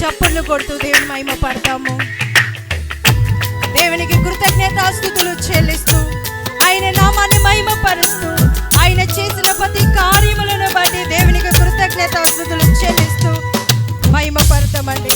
చప్పట్లు కొడుతూ దేవుని మహిమ పడతాము. దేవునికి కృతజ్ఞతాస్థుతులు చెల్లిస్తూ ఆయన నామాన్ని మహిమ పరుస్తూ ఆయన చేసిన ప్రతి కార్యములను బట్టి దేవునికి కృతజ్ఞతాస్థుతులు చెల్లిస్తూ మహిమ పడతామండి